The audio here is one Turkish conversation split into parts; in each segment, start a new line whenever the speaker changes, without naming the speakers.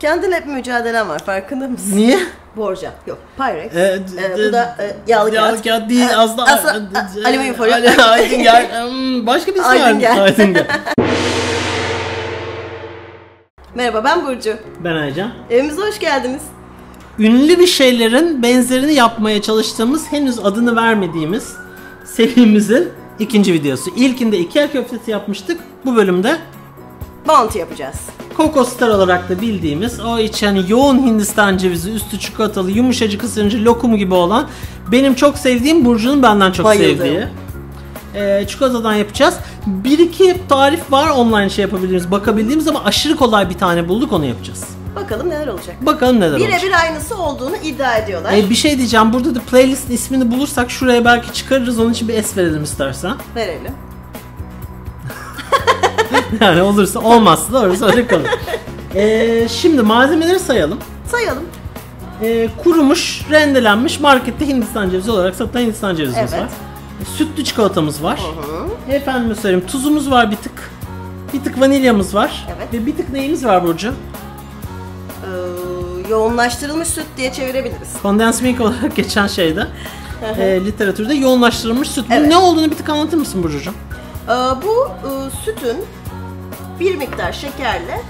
Kendine hep mücadelem var farkında mısın?
Niye?
Borca. Yok. Pyrex.
Ee, d-
bu da e, yağlı kağıt.
Yağlı kağıt değil
Ee,
aslında.
aslında, a- alüminyum folyo.
Ali- Aydınger. Hmm, Başka bir ismi
Aydınger.
var. Aydınger.
Merhaba ben Burcu.
Ben Aycan.
Evimize hoş geldiniz.
Ünlü bir şeylerin benzerini yapmaya çalıştığımız henüz adını vermediğimiz serimizin ikinci videosu. İlkinde ikiye köftesi yapmıştık. Bu bölümde
Bounty yapacağız.
Coco Star olarak da bildiğimiz o iç yani yoğun Hindistan cevizi, üstü çikolatalı, yumuşacık ısırınca lokum gibi olan benim çok sevdiğim Burcu'nun benden çok
Bayıldım.
sevdiği. Ee, çikolatadan yapacağız. Bir iki tarif var online şey yapabildiğimiz, bakabildiğimiz ama aşırı kolay bir tane bulduk onu yapacağız.
Bakalım neler olacak.
Bakalım neler olacak.
Birebir aynısı olduğunu iddia ediyorlar.
Ee, bir şey diyeceğim. Burada da playlist ismini bulursak şuraya belki çıkarırız. Onun için bir es verelim istersen.
Verelim.
yani olursa olmazsa da orası öyle kalır. Ee, şimdi malzemeleri sayalım.
Sayalım.
Ee, kurumuş, rendelenmiş markette Hindistan cevizi olarak satılan Hindistan cevizimiz
Evet.
var. Sütlü çikolatamız var.
Hı.
Efendime söyleyeyim tuzumuz var bir tık. Bir tık vanilyamız var.
Evet.
Ve bir tık neyimiz var Burcu?
Ee, yoğunlaştırılmış süt diye çevirebiliriz.
Condensed milk olarak geçen şeyde. e, literatürde yoğunlaştırılmış süt. Bunun
Evet.
ne olduğunu bir tık anlatır mısın Burcucuğum?
Ee, bu e, sütün bir miktar şekerle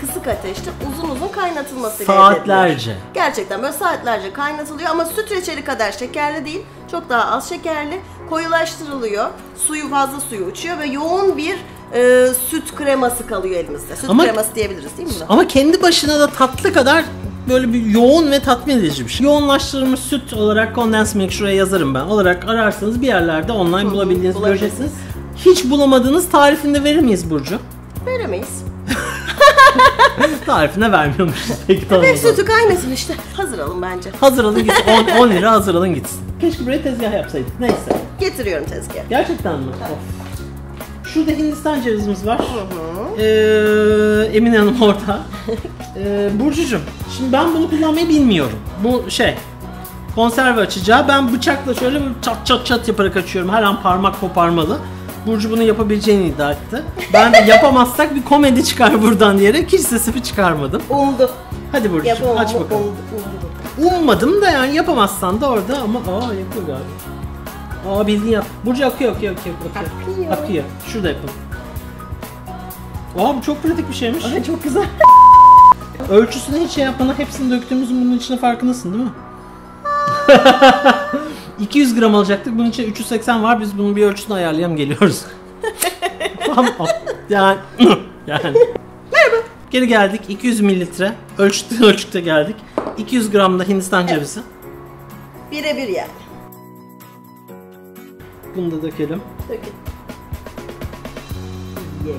kısık ateşte uzun uzun kaynatılması
Saatlerce.
Gerçekten böyle saatlerce kaynatılıyor ama süt reçeli kadar şekerli değil. Çok daha az şekerli. Koyulaştırılıyor. Suyu fazla suyu uçuyor ve yoğun bir e, süt kreması kalıyor elimizde. Süt
Ama-
kreması diyebiliriz değil mi?
Ama kendi başına da tatlı kadar böyle bir yoğun ve tatmin edici bir şey. Yoğunlaştırılmış süt olarak condensed milk şuraya yazarım ben. Olarak ararsanız bir yerlerde online bulabildiğiniz göreceksiniz. Hiç bulamadığınız tarifini de verir miyiz Burcu?
Veremeyiz.
Tarifine vermiyormuşuz. Peki tamam zaman.
sütü kaynasın işte. Hazır alın bence.
Hazır alın gitsin. 10, 10 lira hazır alın gitsin. Keşke buraya tezgah yapsaydık. Neyse.
Getiriyorum tezgaha.
Gerçekten mi? Of. Şurada Hindistan cevizimiz var. Ee, Emine Hanım orada. Ee, Burcucuğum, şimdi ben bunu kullanmayı bilmiyorum. Bu şey, konserve açacağı. Ben bıçakla şöyle çat çat çat yaparak açıyorum. Her an parmak koparmalı. Burcu bunu yapabileceğini iddia etti. Ben de yapamazsak bir komedi çıkar buradan diyerek hiç sesimi çıkarmadım.
Umdu.
Hadi Burcucuğum aç bakalım.
Umdu. umdu.
Ummadım da yani yapamazsan da orada ama aa yapıyor galiba. Aa bildiğin yap. Burcu akıyor akıyor akıyor akıyor.
Akıyor.
Akıyor. Şurada yapalım. Aa bu çok pratik bir şeymiş.
Ay çok güzel.
Ölçüsünü hiç şey yapmadan hepsini döktüğümüzün bunun içine farkındasın değil mi? 200 gram alacaktık. Bunun içinde 380 var. Biz bunun bir ölçüsünü ayarlayalım geliyoruz. Tamam. yani yani. Merhaba. Geri geldik. 200 mililitre. Ölçtü ölçükte geldik. 200 gram da Hindistan cevizi.
Birebir yani.
Bunu da dökelim.
Dökün. Yay.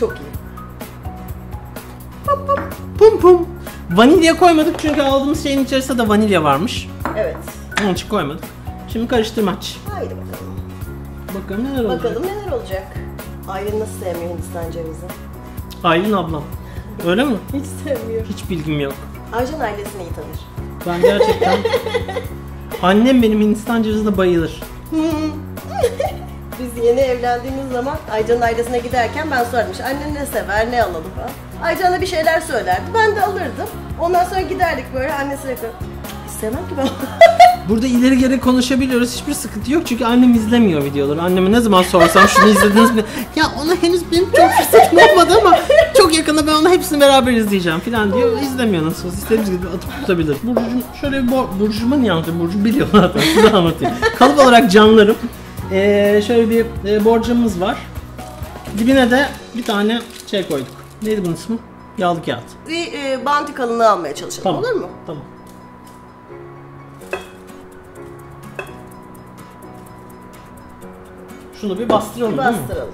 Çok iyi.
Pum pum. Vanilya koymadık çünkü aldığımız şeyin içerisinde de vanilya varmış.
Evet.
Onun için koymadık. Şimdi karıştırmaç.
Haydi bakalım.
Bakalım neler olacak.
Bakalım neler olacak. Aylin nasıl sevmiyor Hindistan cevizi?
Aylin ablam. Öyle mi?
Hiç sevmiyor.
Hiç bilgim yok.
Aycan ailesini iyi tanır.
Ben gerçekten... Annem benim Hindistan cevizine bayılır.
Biz yeni evlendiğimiz zaman Aycan'ın ailesine giderken ben işte annen ne sever ne alalım falan. Aycan da bir şeyler söylerdi. Ben de alırdım. Ondan sonra giderdik böyle anne sürekli istemem ki ben.
Burada ileri geri konuşabiliyoruz. Hiçbir sıkıntı yok çünkü annem izlemiyor videoları. Anneme ne zaman sorsam şunu izlediniz mi? Ya ona henüz benim çok fırsatım olmadı ama çok yakında ben onu hepsini beraber izleyeceğim falan diyor. İzlemiyor nasıl olsa. İstediğimiz gibi atıp tutabilir. Burcu'cum şöyle bir bor Burcu'ma niye anlatayım? Burcu biliyor zaten. Size anlatayım. Kalıp olarak canlarım. Ee, şöyle bir e, borcamımız var. Dibine de bir tane şey koyduk. Neydi bunun ismi? Yağlı kağıt.
bir e, bounty kalınlığı almaya çalışalım
Tamam.
olur mu?
Tamam. Şunu bir bastıralım?
Bastıralım.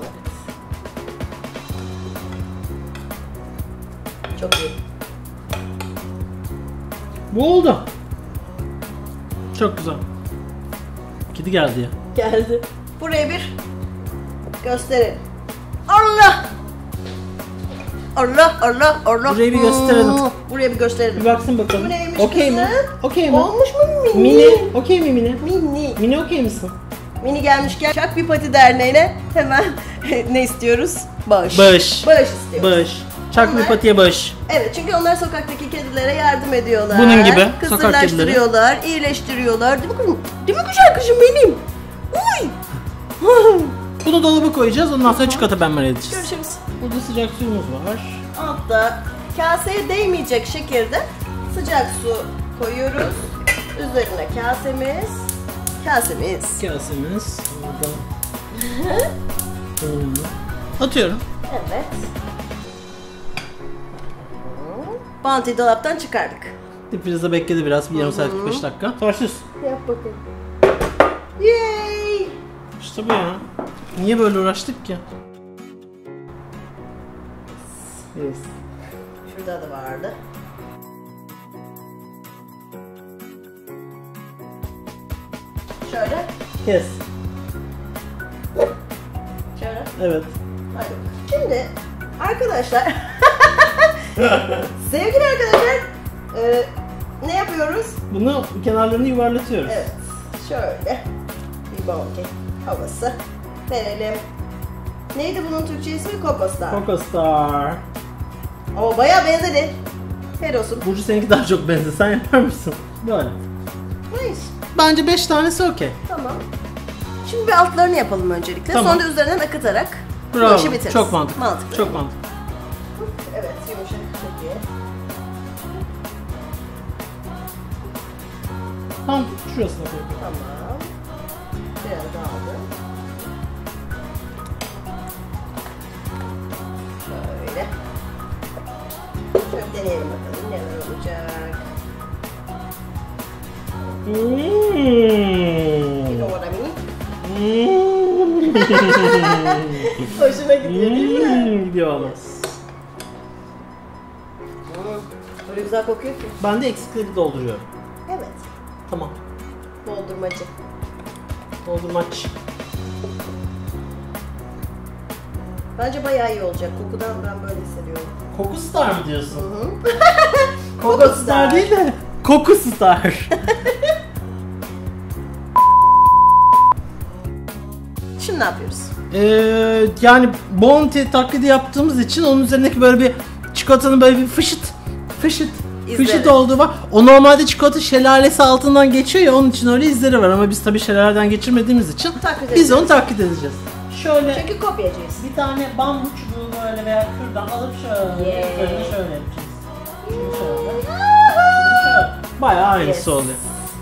Çok iyi.
Bu oldu. Çok güzel. Kedi geldi ya.
Geldi. Buraya bir gösterelim. Allah! Allah Allah Allah.
Burayı bir gösterelim.
Buraya bir gösterelim.
Bir baksın bakalım.
Bu neymiş
Okey mi?
kızım?
Okey mi?
Olmuş mu mini?
Mini. Okey mi Mini?
Mini.
Mini okey misin?
Mini gelmişken Çak Bir Pati Derneği'ne hemen ne istiyoruz? Bağış.
Bağış.
Bağış istiyoruz.
Bağış. Takmi
Onlar-
patiye baş.
Evet çünkü onlar sokaktaki kedilere yardım ediyorlar.
Bunun gibi, sokak
Kısırlaştırıyorlar, iyileştiriyorlar. Değil mi kızım? Değil mi kızım benim? Uy!
Bunu dolaba koyacağız. Ondan sonra çikolata benmari edeceğiz.
Görüşürüz.
Burada sıcak suyumuz var.
Altta kaseye değmeyecek şekilde sıcak su koyuyoruz. Üzerine kasemiz. Kasemiz.
Kasemiz. Hmm. Atıyorum.
Evet. Bounty dolaptan çıkardık.
Dipfrizde bekledi biraz. Bir yarım saat 45 dakika. Taşsız.
Yap bakayım. Yay!
İşte bu ya. Niye böyle uğraştık ki? Yes.
Şurada da vardı. Şöyle,
Kes.
şöyle.
Evet.
Hadi. Şimdi arkadaşlar, sevgili arkadaşlar, e, ne yapıyoruz?
Bunu kenarlarını yuvarlatıyoruz.
Evet, şöyle bir bounty havası verelim. Neydi bunun Türkçe ismi? Coco Star.
Coco Star.
Ama bayağı benzedi. Her olsun.
Burcu seninki daha çok benziyor. Sen yapar mısın? Böyle. Bence 5 tanesi okey.
Tamam. Şimdi bir altlarını yapalım öncelikle.
Tamam.
Sonra da üzerinden akıtarak bu
Bravo.
işi bitiririz.
Çok mantıklı.
Mantıklı.
Çok mantıklı.
Evet yumuşak çok iyi.
Tam şurasına koy.
Tamam. Hoşuna gidiyor değil mi?
Hmm. Gidiyor.
Hmm, Öyle güzel kokuyor ki.
Ben de eksikleri dolduruyorum.
Evet.
Tamam.
Doldurmacı.
Doldurmaç.
Bence bayağı iyi olacak. Kokudan ben böyle hissediyorum.
Koku Star mı diyorsun?
Hı.
Koku Star değil de Koku Star.
Şimdi ne yapıyoruz?
Ee, yani Bounty taklidi yaptığımız için onun üzerindeki böyle bir çikolatanın böyle bir fışıt fışıt
İzleri.
fışıt olduğu var. O normalde çikolata şelalesi altından geçiyor ya onun için öyle izleri var ama biz tabii şelaleden geçirmediğimiz için
Taklit
biz onu taklit edeceğiz. Şöyle
Çünkü kopyacıyız.
bir tane bambu çubuğu böyle veya kürdan alıp şöyle
Yeah.
şöyle şöyle yapacağız. Şöyle. Şimdi şöyle. Bayağı aynısı
Yes.
oluyor.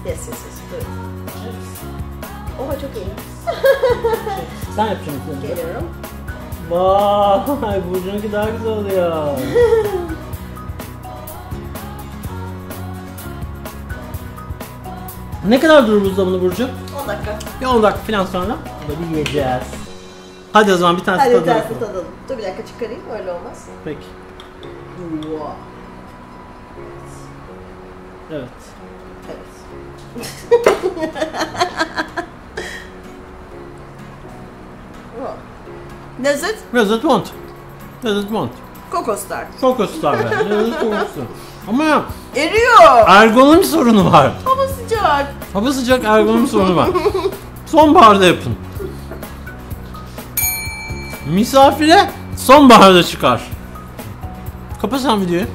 Yes yes yes. Dur. Oha çok iyi.
Sen yapacaksın. önce.
Geliyorum.
Vay Burcu'nunki daha güzel oluyor. ne kadar durur buzdolabında Burcu?
10 dakika.
Bir 10 dakika falan sonra da bir yiyeceğiz. Hadi o zaman bir tanesi
Hadi bir
tadalım.
tanesini tadalım. Dur bir dakika çıkarayım öyle olmaz.
Peki.
Wow.
Evet.
Evet. Lezzet
Lezzet Mont. Lezzet Mont.
Coco Star.
Çok ısrar be. Lezzet kokusu. Ama
Eriyor.
ergonomi sorunu var.
Hava sıcak.
Hava sıcak ergonomi sorunu var. Sonbaharda yapın. Misafire sonbaharda çıkar. Kapa sen videoyu.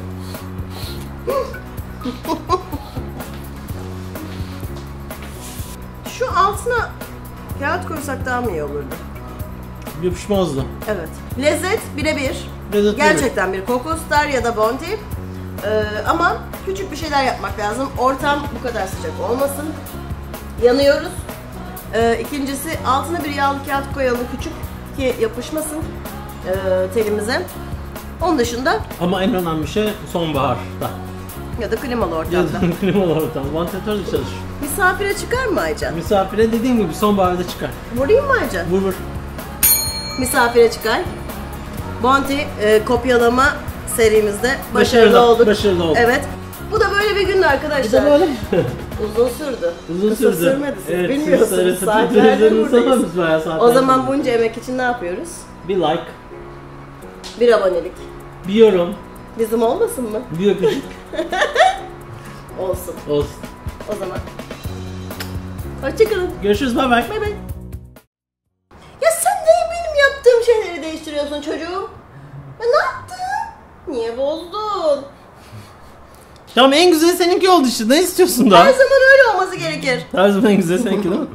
Şu altına kağıt koysak daha mı iyi olurdu?
Yapışmazdı.
Evet. Lezzet birebir.
Lezzet
Gerçekten bir Coco Star ya da Bounty. Ee, ama küçük bir şeyler yapmak lazım. Ortam bu kadar sıcak olmasın. Yanıyoruz. Ee, ikincisi altına bir yağlı kağıt koyalım küçük ki yapışmasın ee, telimize. Onun dışında
Ama en önemli şey sonbaharda.
ya da klimalı ortamda.
Yazın klimalı ortam. Vantilatör de çalışır.
Misafire çıkar mı Aycan?
Misafire dediğim gibi sonbaharda çıkar.
Vurayım mı Aycan?
Vur vur.
Misafire çıkar. Bounty e, kopyalama serimizde başarılı,
Başarılı,
olduk.
başarılı olduk.
Evet. Bu da böyle bir gündü arkadaşlar.
de böyle
Uzun sürdü.
uzun
Kısa
sürdü.
sürmedi siz
Evet,
bilmiyorsunuz.
televizyonun
buradayız. O zaman bunca emek için ne yapıyoruz?
Bir like,
Bir abonelik.
bir yorum,
Bizim olmasın mı?
bir öpücük
Olsun.
olsun.
O zaman. Hoşçakalın.
Görüşürüz bay bay.
Bay bay. Değiştiriyorsun çocuğum. Ya ne yaptın? Niye bozdun?
Tamam en güzeli seninki oldu işte. Ne istiyorsun daha?
Her zaman öyle olması gerekir.
Her zaman en güzeli seninki değil mi?